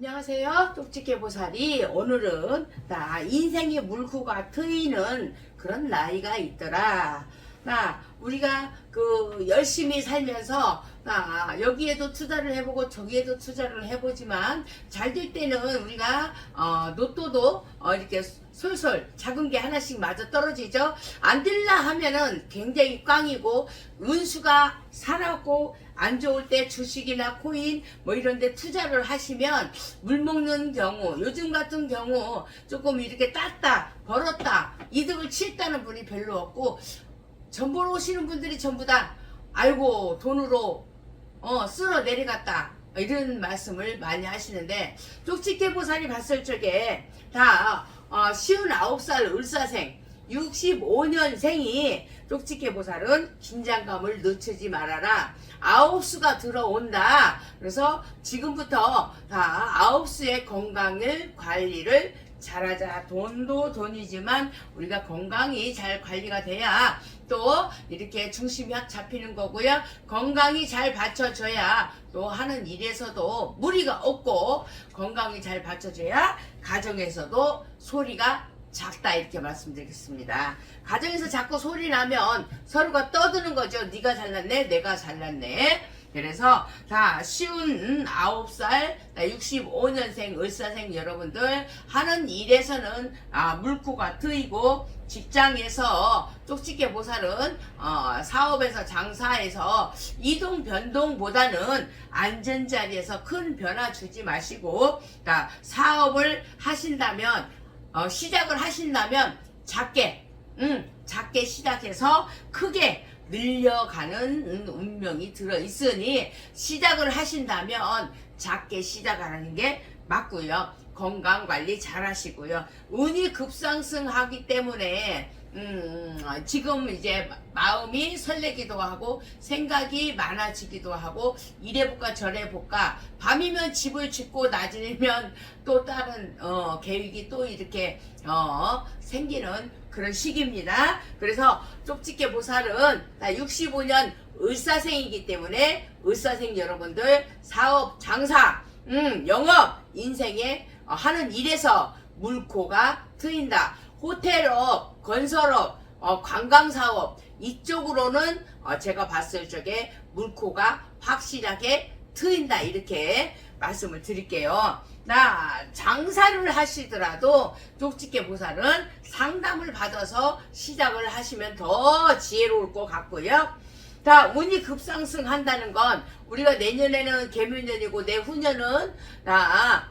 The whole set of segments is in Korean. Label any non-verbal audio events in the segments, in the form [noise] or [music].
안녕하세요. 쪽지게보살이 오늘은 나 인생의 물구가 트이는 그런 나이가 있더라. 나 우리가 그 열심히 살면서 나 여기에도 투자를 해보고 저기에도 투자를 해보지만 잘 될 때는 우리가 어, 로또도 어, 이렇게 솔솔 작은 게 하나씩 맞아 떨어지죠. 안 될라 하면은 굉장히 꽝이고 운수가 살았고 안 좋을 때 주식이나 코인 뭐 이런 데 투자를 하시면 물 먹는 경우 요즘 같은 경우 조금 이렇게 땄다 벌었다 이득을 칠다는 분이 별로 없고 전보러 오시는 분들이 전부 다 알고 돈으로 어 쓸어 내려갔다 이런 말씀을 많이 하시는데 쪽지게보살이 봤을 적에 다 어, 쉬운 아홉 살 을사생 65년생이 쪽지게보살은 긴장감을 늦추지 말아라. 아홉 수가 들어온다. 그래서 지금부터 다 아홉 수의 건강을 관리를 잘하자. 돈도 돈이지만 우리가 건강이 잘 관리가 돼야 또 이렇게 중심이 확 잡히는 거고요. 건강이 잘 받쳐줘야 또 하는 일에서도 무리가 없고 건강이 잘 받쳐줘야 가정에서도 소리가 작다 이렇게 말씀드리겠습니다. 가정에서 자꾸 소리 나면 서로가 떠드는 거죠. 네가 잘났네, 내가 잘났네. 그래서 다 쉬운 9살, 65년생, 을사생 여러분들 하는 일에서는 아, 물고가 트이고 직장에서 쪽집게 보살은 어, 사업에서 장사에서 이동 변동보다는 안전 자리에서 큰 변화 주지 마시고 다 사업을 하신다면 어, 시작을 하신다면 작게, 음, 작게 시작해서 크게 늘려가는 음, 운명이 들어 있으니 시작을 하신다면 작게 시작하는 게 맞고요. 건강 관리 잘 하시고요. 운이 급상승하기 때문에 음, 지금 이제 마음이 설레기도 하고 생각이 많아지기도 하고 이래 볼까 저래 볼까 밤이면 집을 짓고 낮이면 [laughs] 또 다른 어, 계획이 또 이렇게 어, 생기는 그런 시기입니다. 그래서 쪽집게 보살은 나 65년 을사생이기 때문에 을사생 여러분들 사업 장사 음, 영업 인생에 어, 하는 일에서 물코가 트인다. 호텔업, 건설업, 어, 관광사업 이쪽으로는 어, 제가 봤을 적에 물코가 확실하게 트인다 이렇게 말씀을 드릴게요. 나 장사를 하시더라도 쪽집게 보살은 상담을 받아서 시작을 하시면 더 지혜로울 것 같고요. 자, 운이 급상승한다는 건 우리가 내년에는 개묘년이고 내후년은 나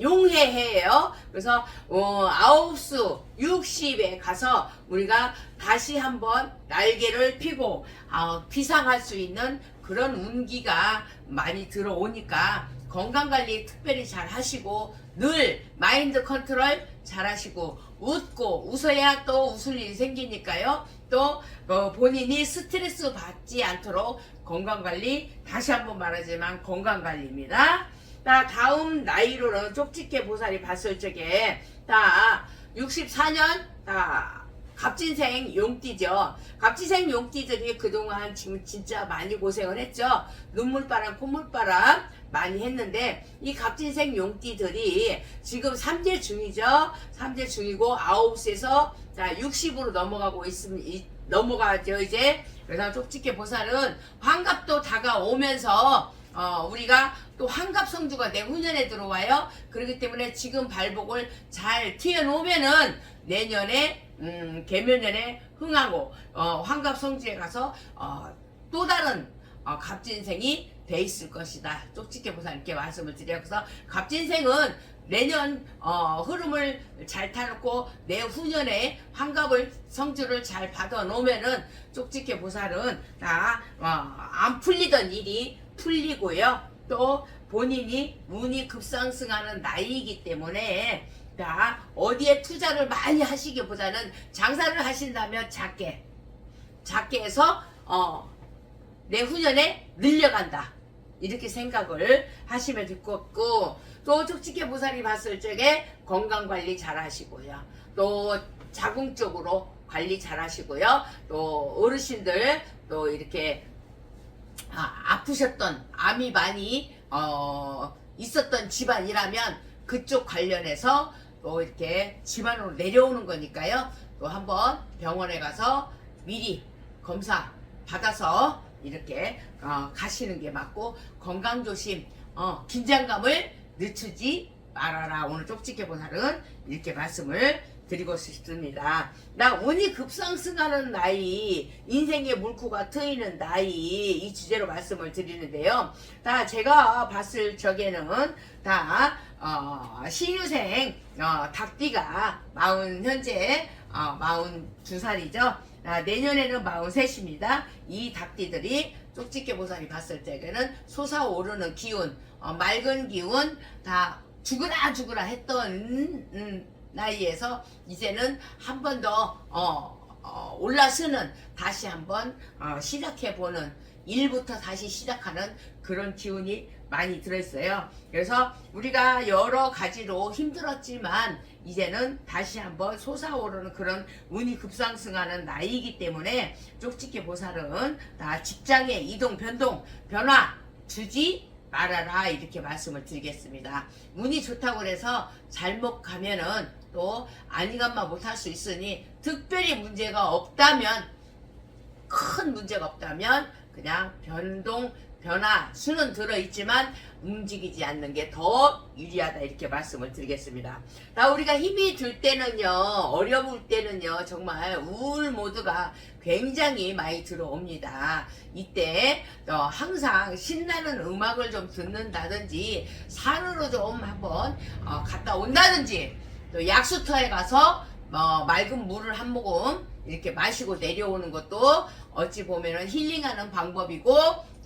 용해해예요. 그래서 어, 아홉수 60에 가서 우리가 다시 한번 날개를 피고 어, 비상할 수 있는 그런 운기가 많이 들어오니까 건강 관리 특별히 잘 하시고 늘 마인드 컨트롤 잘 하시고 웃고 웃어야 또 웃을 일이 생기니까요. 또 어, 본인이 스트레스 받지 않도록 건강 관리 다시 한번 말하지만 건강 관리입니다. 자, 다음 나이로는 쪽집게 보살이 봤을 적에 다 64년 다 갑진생 용띠죠. 갑진생 용띠들이 그동안 지금 진짜 많이 고생을 했죠. 눈물바람, 콧물바람 많이 했는데 이 갑진생 용띠들이 지금 3대 중이죠. 3대 중이고 9시에서 자 60으로 넘어가고 있습니다. 넘어가죠 이제. 그래서 쪽집게 보살은 환갑도 다가오면서 어, 우리가 또 환갑 성주가 내후년에 들어와요. 그렇기 때문에 지금 발복을 잘 튀어놓으면은 내년에 음, 개면년에 흥하고 어, 환갑 성주에 가서 어, 또 다른 어, 갑진생이 돼 있을 것이다. 쪽집게 보사 이렇게 말씀을 드려요. 그래서 갑진생은 내년 어, 흐름을 잘 타놓고 내후년에 환갑을 성주를 잘 받아 놓으면은 쪽집게 보살은 다안 풀리던 일이 풀리고요. 또 본인이 운이 급상승하는 나이이기 때문에 자, 어디에 투자를 많이 하시기보다는 장사를 하신다면 작게 작게 해서 어, 내 후년에 늘려간다. 이렇게 생각을 하시면 될 것 같고 또 쪽집게 보살이 봤을 적에 건강 관리 잘 하시고요. 또 자궁적으로 관리 잘 하시고요. 또 어르신들 또 이렇게 아, 아 프셨던 암이 많이 어, 있었던 집안이라면 그쪽 관련해서 또 이렇게 집안으로 내려오는 거니까요. 또 한번 병원에 가서 미리 검사 받아서 이렇게 어, 가시는 게 맞고 건강 조심, 어, 긴장감을 늦추지 말아라. 오늘 쪽집게 보살은 이렇게 말씀을 드리고 싶습니다. 나 운이 급상승하는 나이, 인생의 물고가 트이는 나이 이 주제로 말씀을 드리는데요. 다 제가 봤을 적에는 다 어, 신유생 어, 닭띠가 마흔 현재 어, 마흔 두 살이죠. 아, 내년에는 마흔 셋입니다. 이 닭띠들이 쪽집게 보살이 봤을 때에는 솟아오르는 기운, 어, 맑은 기운 다 죽으라 죽으라 했던 음, 나이에서 이제는 한 번더 어, 어, 올라서는 다시 한번 어, 시작해보는 일부터 다시 시작하는 그런 기운이 많이 들어있어요. 그래서 우리가 여러 가지로 힘들었지만 이제는 다시 한번 솟아오르는 그런 운이 급상승하는 나이이기 때문에 쪽집게 보살은 다 직장의 이동, 변동, 변화 주지 말아라 이렇게 말씀을 드리겠습니다. 운이 좋다고 해서 잘못 가면은 또 아니간만 못할 수 있으니 특별히 문제가 없다면 큰 문제가 없다면 그냥 변동 변화 수는 들어 있지만 움직이지 않는 게 더 유리하다 이렇게 말씀을 드리겠습니다. 나 우리가 힘이 들 때는요 어려울 때는요 정말 우울 모드가 굉장히 많이 들어옵니다. 이때 어, 항상 신나는 음악을 좀 듣는다든지 산으로 좀 한번 어, 갔다 온다든지 또 약수터에 가서 어, 맑은 물을 한 모금 이렇게 마시고 내려오는 것도 어찌 보면은 힐링하는 방법이고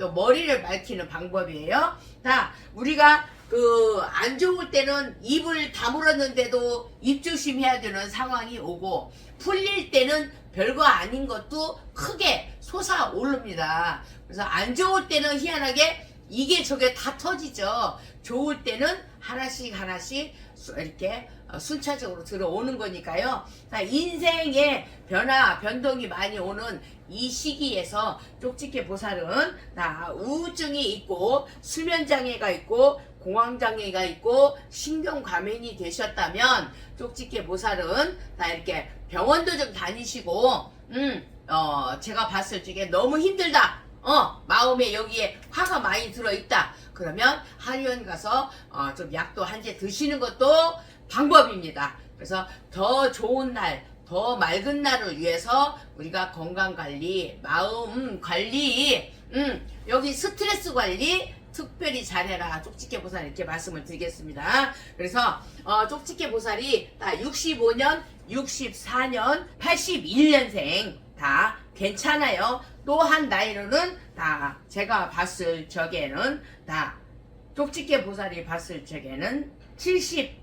또 머리를 맑히는 방법이에요. 자, 우리가 그 안 좋을 때는 입을 다물었는데도 입 조심해야 되는 상황이 오고 풀릴 때는 별거 아닌 것도 크게 솟아오릅니다. 그래서 안 좋을 때는 희한하게 이게 저게 다 터지죠. 좋을 때는 하나씩 하나씩 수- 이렇게 어, 순차적으로 들어오는 거니까요. 자, 인생의 변화, 변동이 많이 오는 이 시기에서 쪽집게 보살은 다 우울증이 있고 수면장애가 있고 공황장애가 있고 신경과민이 되셨다면 쪽집게 보살은 다 이렇게 병원도 좀 다니시고 음, 어, 제가 봤을 적에 너무 힘들다. 어, 마음에 여기에 화가 많이 들어있다. 그러면 한의원 가서 어, 좀 약도 한재 드시는 것도 방법입니다. 그래서 더 좋은 날, 더 맑은 날을 위해서 우리가 건강 관리, 마음 관리, 음, 여기 스트레스 관리 특별히 잘해라. 쪽집게 보살 이렇게 말씀을 드리겠습니다. 그래서 어, 쪽집게 보살이 다 65년, 64년, 81년생 다 괜찮아요. 또한 나이로는 다 제가 봤을 적에는 다 쪽집게 보살이 봤을 적에는 70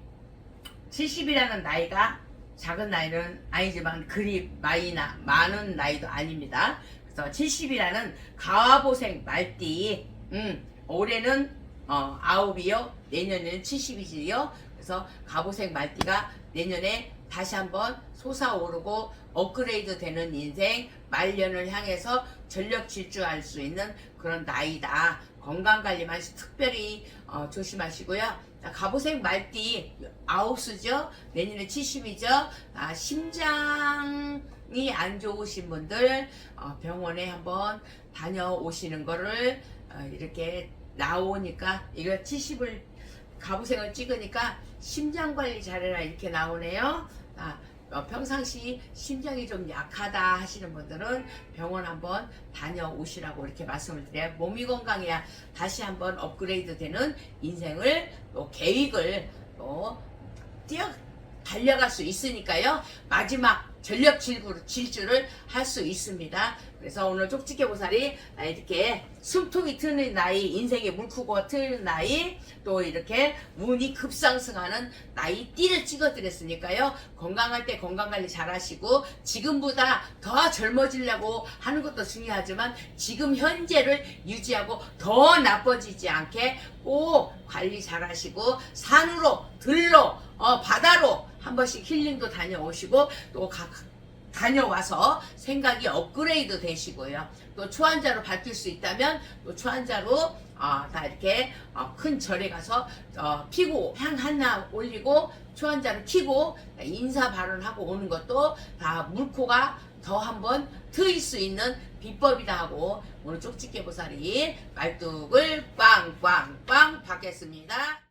70이라는 나이가 작은 나이는 아니지만 그리 많이 나, 많은 나이도 아닙니다. 그래서 70이라는 가와보생 말띠, 음, 올해는 어, 아홉이요, 내년에는 70이지요. 그래서 가보생 말띠가 내년에 다시 한번 솟아오르고 업그레이드 되는 인생, 말년을 향해서 전력 질주할 수 있는 그런 나이다. 건강 관리만 특별히 어, 조심하시고요. 자, 가보생 말띠 아홉수죠. 내년에 70이죠. 아, 심장이 안 좋으신 분들 어, 병원에 한번 다녀오시는 거를 어, 이렇게 나오니까 이거 70을 가부생을 찍으니까 심장 관리 잘해라 이렇게 나오네요. 아, 어, 평상시 심장이 좀 약하다 하시는 분들은 병원 한번 다녀오시라고 이렇게 말씀을 드려요. 몸이 건강해야 다시 한번 업그레이드 되는 인생을 또 계획을 또 뛰어 달려갈 수 있으니까요. 마지막 전력 질주, 질주를 할 수 있습니다. 그래서 오늘 쪽집게 보살이 아, 이렇게 숨통이 트는 나이, 인생의 물크고 트는 나이, 또 이렇게 운이 급상승하는 나이 띠를 찍어드렸으니까요. 건강할 때 건강관리 잘 하시고, 지금보다 더 젊어지려고 하는 것도 중요하지만, 지금 현재를 유지하고 더 나빠지지 않게 꼭 관리 잘 하시고, 산으로, 들로, 어, 바다로 한 번씩 힐링도 다녀오시고, 또 각, 다녀와서 생각이 업그레이드 되시고요. 또 초한자로 바뀔 수 있다면 또 초한자로 어, 다 이렇게 어, 큰 절에 가서 어, 피고 향 하나 올리고 초한자를 키고 인사 발언하고 오는 것도 다 물코가 더 한번 트일 수 있는 비법이다 하고 오늘 쪽집게 보살이 말뚝을 빵빵빵 받겠습니다.